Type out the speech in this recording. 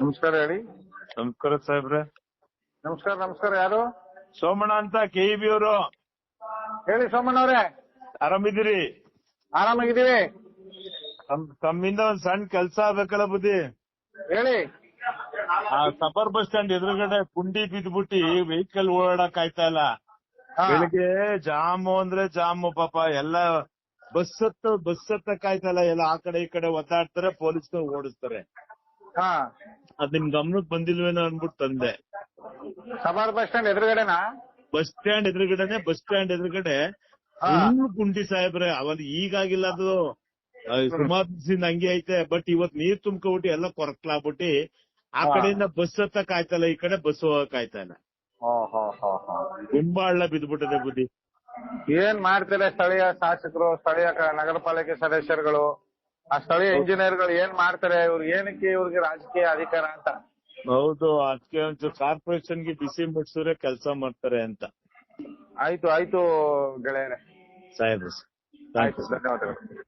ನಮಸ್ಕಾರ ಹೇಳಿ. ನಮಸ್ಕಾರ ಸಾಹೇಬ್ರೆ. ನಮಸ್ಕಾರ ನಮಸ್ಕಾರ ಯಾರು? ಸೋಮಣ್ಣ ಅಂತ ಕೆ ಬಿ ಅವರು. ಹೇಳಿ ಸೋಮಣ್ಣ ಅವ್ರೆ. ಆರಾಮಿದ್ದೀರಿ? ಆರಾಮಾಗಿದ್ದೀವಿ. ತಮ್- ತಮ್ಮಿಂದ ಒಂದ್ ಸಣ್ಣ ಕೆಲ್ಸ ಆಗ್ಬೇಕಲ್ಲ ಬುದ್ಧಿ? ಹೇಳಿ. ಆ ಸಬರ್ ಬಸ್ ಸ್ಟ್ಯಾಂಡ್ ಎದುರುಗಡೆ ಪುಂಡಿ ಬಿದ್ದ್ಬಿಟ್ಟಿ ವೆಹಿಕಲ್ ಓಡಾಡಕ್ ಆಯ್ತಾ ಇಲ್ಲ. ಹಾ. ಬೆಳಿಗ್ಗೆ ಜಾಮು ಅಂದ್ರೆ ಜಾಮು ಪಾಪ ಎಲ್ಲ ಬಸ್ ಹತ್ತ ಬಸ್ ಆಯ್ತಲ್ಲ ಎಲ್ಲ ಆ ಕಡೆ ಈ ಕಡೆ ಒದ್ದಾಡ್ತಾರೆ ಪೊಲೀಸ್ ಓಡಿಸ್ತಾರೆ. ಹಾ. ಅದ್ ನಿಮ್ ಗಮನಕ್ ಬಂದಿಲ್ವೇನೋ ಅನ್ಬಿಟ್ಟು ತಂದೆ. ಸಬಾರ್ ಬಸ್ ಸ್ಟ್ಯಾಂಡ್ ಎದುರುಗಡೆನಾ? ಬಸ್ ಸ್ಟ್ಯಾಂಡ್ ಎದುರುಗಡೆನೆ ಬಸ್ ಸ್ಟ್ಯಾಂಡ್ ಎದುರುಗಡೆ. ಕುಂಟಿ ಫುಲ್ ಗುಂಡಿ ಸಾಹೇಬ್ರೆ ಅವನ್ ಈಗಾಗಿಲ್ಲ ಅದು. ಸುಮಾರು ದಿವಸದಿಂದ ಹಂಗೆ ಐತೆ ಬಟ್ ಇವತ್ ನೀರ್ ತುಂಬ್ಕೊಬಿಟ್ಟು ಎಲ್ಲ ಕೊರಕ್ಲಾಗ್ಬಿಟ್ಟು ಆ. ಕಡೆಯಿಂದ ಬಸ್ ಹತ್ತಕ್ ಆಯ್ತಲ್ಲ ಈ ಕಡೆ ಬಸ್ ಹೋಗಕ್ ಆಯ್ತಾ ಇಲ್ಲ ತುಂಬಾ ಹಳ್ಳ ಬಿದ್ಬಿಟ್ಟದೆ ಬುದ್ಧಿ ಏನ್ ಮಾಡ್ತಾರೆ ಸ್ಥಳೀಯ ಶಾಸಕರು ಸ್ಥಳೀಯ ನಗರ ಪಾಲಿಕೆ ಸದಸ್ಯರುಗಳು? ಆ ಸ್ಥಳೀಯ ಇಂಜಿನಿಯರ್ಗಳು ಏನ್ ಮಾಡ್ತಾರೆ? ಇವ್ರು ಏನಕ್ಕೆ ಇವ್ರಿಗೆ ರಾಜಕೀಯ ಅಧಿಕಾರ ಅಂತ? ಹೌದು ಅದಕ್ಕೆ ಒಂಚೂರು ಕಾರ್ಪೊರೇಷನ್ಗೆ ಬಿಸಿ ಮುಟ್ಸಿದ್ರೆ ಕೆಲಸ ಮಾಡ್ತಾರೆ ಅಂತ. ಆಯ್ತು ಆಯ್ತು ಗೆಳೆಯರೆ. ಸಾಹೇಬ್ರು ಆಯ್ತು ಧನ್ಯವಾದಗಳು.